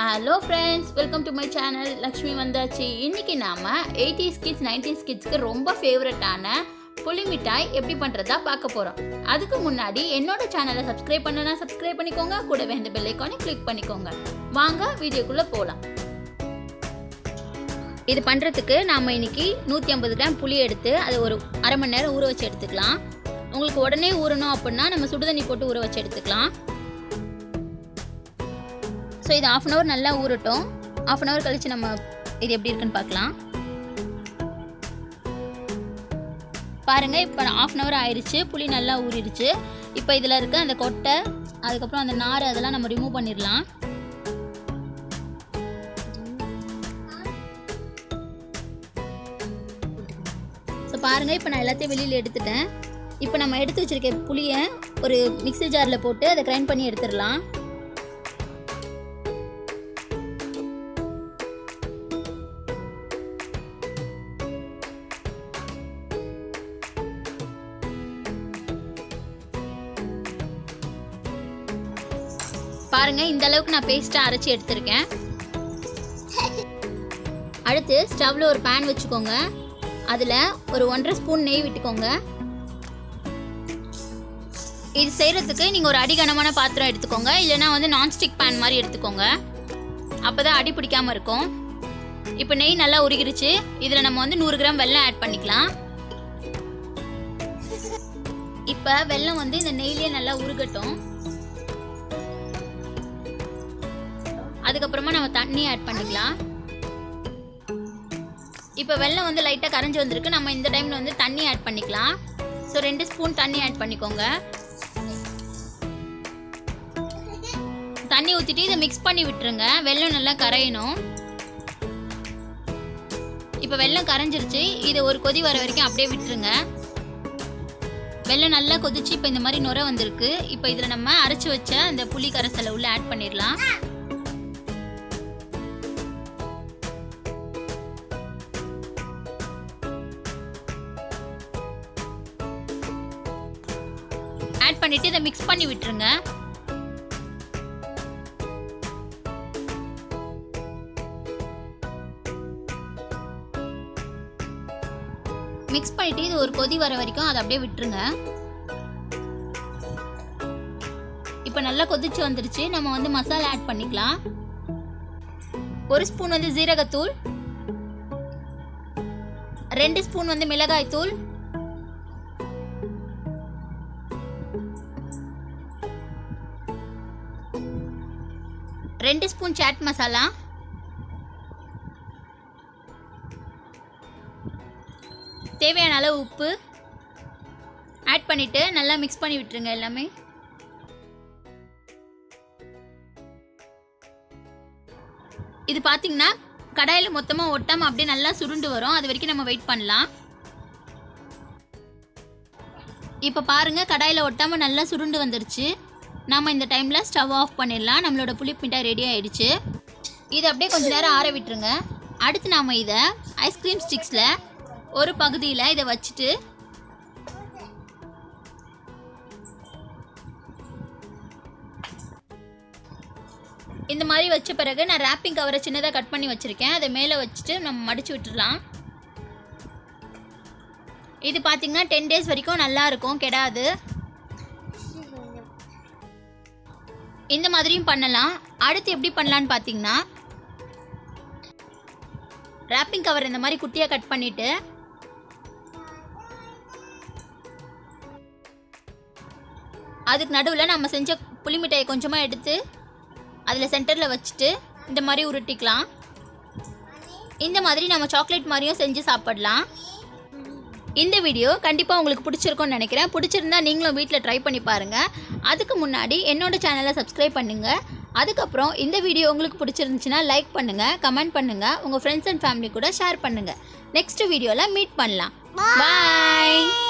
Hello friends welcome to my channel Lakshmi வந்தாச்சு இன்னைக்கு நாம 80s கிட்ஸ் 90s கிட்ஸ்க்கு ரொம்ப ஃபேவரட்டான புளி மிட்டாய் எப்படி பண்ணுறதா பார்க்க போகிறோம் அதுக்கு முன்னாடி என்னோட சேனலை சப்ஸ்கிரைப் பண்ணனா சப்ஸ்கிரைப் பண்ணிக்கோங்க. கூடவே இந்த பெல்லைக்கானே கிளிக் பண்ணிக்கோங்க. வாங்க வீடியோக்குள்ளே போகலாம் இது பண்ணுறதுக்கு நாம் இன்னைக்கு நூற்றி ஐம்பது கிராம் புளி எடுத்து அதை ஒரு அரை மணி நேரம் ஊற வச்சு எடுத்துக்கலாம். உங்களுக்கு உடனே ஊறணும் அப்படின்னா நம்ம சுடுதண்ணி போட்டு ஊற வச்சு எடுத்துக்கலாம். ஸோ இது ஆஃப் அன் ஹவர் நல்லா ஊறட்டும். ஆஃப் அன் ஹவர் கழித்து நம்ம இது எப்படி இருக்குன்னு பார்க்கலாம். பாருங்கள் இப்போ ஆஃப் அன் ஹவர் ஆயிடுச்சு புளி நல்லா ஊறிடுச்சு. இப்போ இதில் இருக்க அந்த கொட்டை அதுக்கப்புறம் அந்த நார் அதெல்லாம் நம்ம ரிமூவ் பண்ணிடலாம். ஸோ பாருங்கள் இப்போ நான் எல்லாத்தையும் வெளியில் எடுத்துட்டேன். இப்போ நம்ம எடுத்து வச்சிருக்க புளியை ஒரு மிக்ஸி ஜாரில் போட்டு அதை கிரைண்ட் பண்ணி எடுத்துடலாம். பாருங்க இந்த அளவுக்கு நான் பேஸ்ட்டாக அரைச்சி எடுத்திருக்கேன். அடுத்து ஸ்டவ்வில் ஒரு பேன் வச்சுக்கோங்க. அதில் ஒரு ஒன்றரை ஸ்பூன் நெய் விட்டுக்கோங்க. இது செய்கிறதுக்கு நீங்கள் ஒரு அடிகனமான பாத்திரம் எடுத்துக்கோங்க. இல்லைன்னா வந்து நான்ஸ்டிக் பேன் மாதிரி எடுத்துக்கோங்க. அப்போ தான் அடி பிடிக்காமல் இருக்கும். இப்போ நெய் நல்லா உருகிருச்சு. இதில் நம்ம வந்து நூறு கிராம் வெல்லம் ஆட் பண்ணிக்கலாம். இப்போ வெல்லம் வந்து இந்த நெய்லேயே நல்லா உருகட்டும். அதுக்கப்புறமா நம்ம தண்ணி ஆட் பண்ணிக்கலாம். இப்போ வெள்ளம் வந்து லைட்டாக கரைஞ்சி வந்திருக்கு. நம்ம இந்த டைமில் வந்து தண்ணி ஆட் பண்ணிக்கலாம். ஸோ ரெண்டு ஸ்பூன் தண்ணி ஆட் பண்ணிக்கோங்க. தண்ணி ஊற்றிட்டு இதை மிக்ஸ் பண்ணி விட்டுருங்க. வெள்ளம் நல்லா கரையணும். இப்போ வெள்ளம் கரைஞ்சிருச்சு. இதை ஒரு கொதி வர வரைக்கும் அப்படியே விட்டுருங்க. வெள்ளம் நல்லா கொதிச்சு இப்போ இந்த மாதிரி நுர வந்திருக்கு. இப்போ இதில் நம்ம அரைச்சி வச்ச அந்த புளி கரைசலை உள்ளே ஆட் பண்ணிடலாம். ஆட் பண்ணிட்டு இதை மிக்ஸ் பண்ணி விட்டுருங்க. மிக்ஸ் பண்ணிட்டு இது ஒரு கொதி வர வரைக்கும் அதை அப்படியே விட்டுருங்க. இப்போ நல்லா கொதிச்சு வந்துருச்சு. நம்ம வந்து மசாலா ஆட் பண்ணிக்கலாம். ஒரு ஸ்பூன் வந்து ஜீரகத்தூள். ரெண்டு ஸ்பூன் வந்து மிளகாய் தூள் ரெண்டு ஸ்பூன் சாட் மசாலா. தேவையான அளவு உப்பு. ஆட் பண்ணிவிட்டு நல்லா மிக்ஸ் பண்ணி விட்டுருங்க எல்லாமே. இது பார்த்தீங்கன்னா கடாயில் மொத்தமாக ஒட்டாமல் அப்படியே நல்லா சுருண்டு வரும். அது வரைக்கும் நம்ம வெயிட் பண்ணலாம். இப்போ பாருங்கள் கடாயில் ஒட்டாமல் நல்லா சுருண்டு வந்துருச்சு. நாம் இந்த டைமில் ஸ்டவ் ஆஃப் பண்ணிடலாம். நம்மளோட புளிப்பு மிட்டாய் ரெடி ஆகிடுச்சு இதை அப்படியே கொஞ்சம் நேரம் ஆற விட்டுருங்க. அடுத்து நாம் இதை ஐஸ்கிரீம் ஸ்டிக்ஸில் ஒரு பகுதியில் இதை வச்சுட்டு இந்த மாதிரி வச்ச பிறகு நான் ரேப்பிங் கவரை சின்னதாக கட் பண்ணி வச்சுருக்கேன். அதை மேலே வச்சுட்டு நம்ம மடித்து விட்டுடலாம். இது பார்த்திங்கன்னா டென் டேஸ் வரைக்கும் நல்லாயிருக்கும் கெடாது. இந்த மாதிரியும் பண்ணலாம். அடுத்து எப்படி பண்ணலான்னு பார்த்தீங்கன்னா ரேப்பிங் கவர் இந்த மாதிரி குட்டியாக கட் பண்ணிவிட்டு அதுக்கு நடுவில் நம்ம செஞ்ச புளி மிட்டாயை கொஞ்சமாக எடுத்து அதில் சென்டரில் வச்சுட்டு இந்த மாதிரி உருட்டிக்கலாம். இந்த மாதிரி நம்ம சாக்லேட் மாதிரியும் செஞ்சு சாப்பிடலாம். இந்த வீடியோ கண்டிப்பாக உங்களுக்கு பிடிச்சிருக்கும்னு நினைக்கிறேன். பிடிச்சிருந்தா நீங்களும் வீட்டில் ட்ரை பண்ணி பாருங்கள் அதுக்கு முன்னாடி என்னோட சேனலை சப்ஸ்கிரைப் பண்ணுங்கள் அதுக்கப்புறம் இந்த வீடியோ உங்களுக்கு பிடிச்சிருந்துச்சுன்னா லைக் பண்ணுங்கள் கமெண்ட் பண்ணுங்கள் உங்கள் ஃப்ரெண்ட்ஸ் அண்ட் ஃபேமிலி கூட ஷேர் பண்ணுங்கள் நெக்ஸ்ட் வீடியோவில் மீட் பண்ணலாம். பாய்